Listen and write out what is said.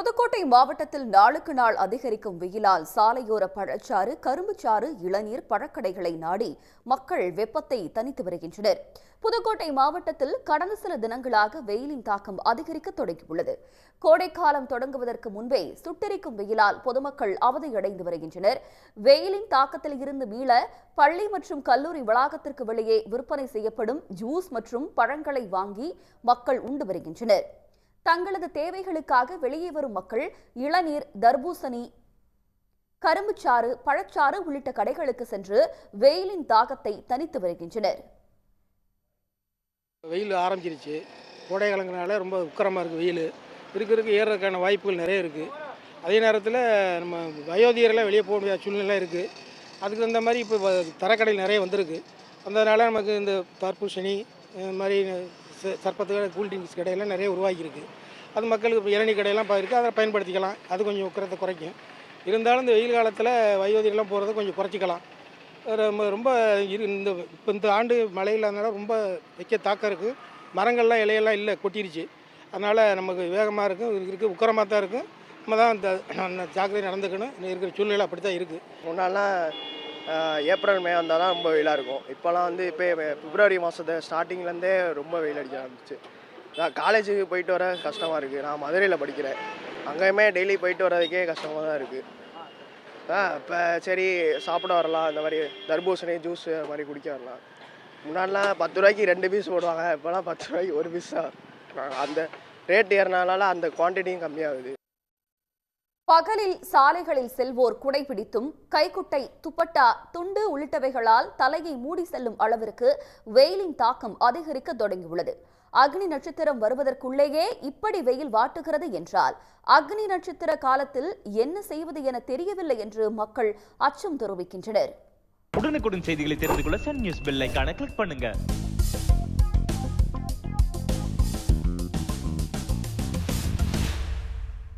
புதுக்கோட்டை மாவட்டத்தில் நாளுக்கு நாள் அதிகரிக்கும் வெயிலால் சாலையோர பழச்சாறு கரும்புச்சாறு இளநீர் பழக்கடைகளை நாடி மக்கள் வெப்பத்தை தணித்து வருகின்றனர். புதுக்கோட்டை மாவட்டத்தில் கடந்த சில தினங்களாக வெயிலின் தாக்கம் அதிகரிக்க தொடங்கியுள்ளது. கோடைக்காலம் தொடங்குவதற்கு முன்பே சுட்டெரிக்கும் வெயிலால் பொதுமக்கள் அவதியடைந்து வருகின்றனர். வெயிலின் தாக்கத்தில் இருந்து மீள பள்ளி மற்றும் கல்லூரி வளாகத்திற்கு வெளியே விற்பனை செய்யப்படும் ஜூஸ் மற்றும் பழங்களை வாங்கி மக்கள் உண்டு வருகின்றனர். தங்களது தேவைகளுக்காக வெளியே வரும் மக்கள் இளநீர் தர்பூசணி கரும்புச்சாறு பழச்சாறு உள்ளிட்ட கடைகளுக்கு சென்று வெயிலின் தாகத்தை தனித்து வருகின்றனர். வெயில் ஆரம்பிச்சிருச்சு. கோடை காலங்களால ரொம்ப உக்கரமாக இருக்குது வெயில். இருக்க இருக்க ஏறுறதுக்கான வாய்ப்புகள் நிறைய இருக்குது அதே நேரத்தில் நம்ம வயோதிகரெல்லாம் வெளியே போக முடியாத சூழ்நிலை இருக்குது அதுக்கு தகுந்த மாதிரி இப்போ வ- தரக்கடையில் நிறைய வந்திருக்கு. அதனால நமக்கு இந்த தர்பூசணி இந்த மாதிரி ச- கூல் கூல்ட்ரிங்க்ஸ் கடையெல்லாம் நிறைய உருவாகியிருக்கு. அது மக்களுக்கு இப்போ இளநீ கடையெல்லாம் இருக்குது அதை பயன்படுத்திக்கலாம். அது கொஞ்சம் உக்கரத்தை குறைக்கும். இருந்தாலும் இந்த வெயில் காலத்தில் வயோதிகரெல்லாம் போகிறத கொஞ்சம் குறைச்சிக்கலாம். ரொம்ப ரொம்ப இரு இந்த இப்போ இந்த ஆண்டு மழை இல்லாதனால ரொம்ப வைக்க தாக்கம் இருக்குது மரங்கள்லாம் இலையெல்லாம் இல்லை கொட்டிருச்சு. அதனால் நமக்கு வேகமாக இருக்கும் இருக்குது உக்கரமாக தான் இருக்கும். நம்ம தான் இந்த அந்த ஜாக்கிரதை நடந்துக்கணும். இருக்கிற சூழ்நிலை அப்படி தான் இருக்குது முன்னாலாம் ஏப்ரல் மே வந்தால் தான் ரொம்ப வெயிலாக இருக்கும். இப்போலாம் வந்து இப்போ பிப்ரவரி மாதத்து ஸ்டார்டிங்லேருந்தே ரொம்ப வெயில் அடிக்க ஆரம்பிச்சு. நான் காலேஜுக்கு போயிட்டு வர கஷ்டமாக இருக்குது நான் மதுரையில் படிக்கிறேன். அங்கேயுமே டெய்லி போயிட்டு வர்றதுக்கே கஷ்டமாக தான் இருக்குது இப்போ சரி சாப்பிட வரலாம். இந்த மாதிரி தர்பூசணி ஜூஸ் அது மாதிரி குடிக்க வரலாம். முன்னாடிலாம் பத்து ரூபாய்க்கு ரெண்டு பீஸ் போடுவாங்க. இப்போலாம் பத்து ரூபாய்க்கு ஒரு பீஸ் தான் அந்த ரேட் ஏறினால அந்த குவான்டிட்டியும் கம்மியாகுது. பகலில் சாலைகளில் செல்வோர் குடைபிடித்தும் கைக்குட்டை துப்பட்டா துண்டு உள்ளிட்டவைகளால் தலையை மூடி செல்லும் அளவிற்கு வெயிலின் தாக்கம் அதிகரிக்க தொடங்கியுள்ளது. அக்னி நட்சத்திரம் வருவதற்குள்ளேயே இப்படி வெயில் வாட்டுகிறது என்றால் அக்னி நட்சத்திர காலத்தில் என்ன செய்வது என தெரியவில்லை என்று மக்கள் அச்சம் தெரிவிக்கின்றனர். உடனுக்குடன் செய்திகளை தெரிந்து கொள்ள சன் நியூஸ் பெல் கிளிக் பண்ணுங்க.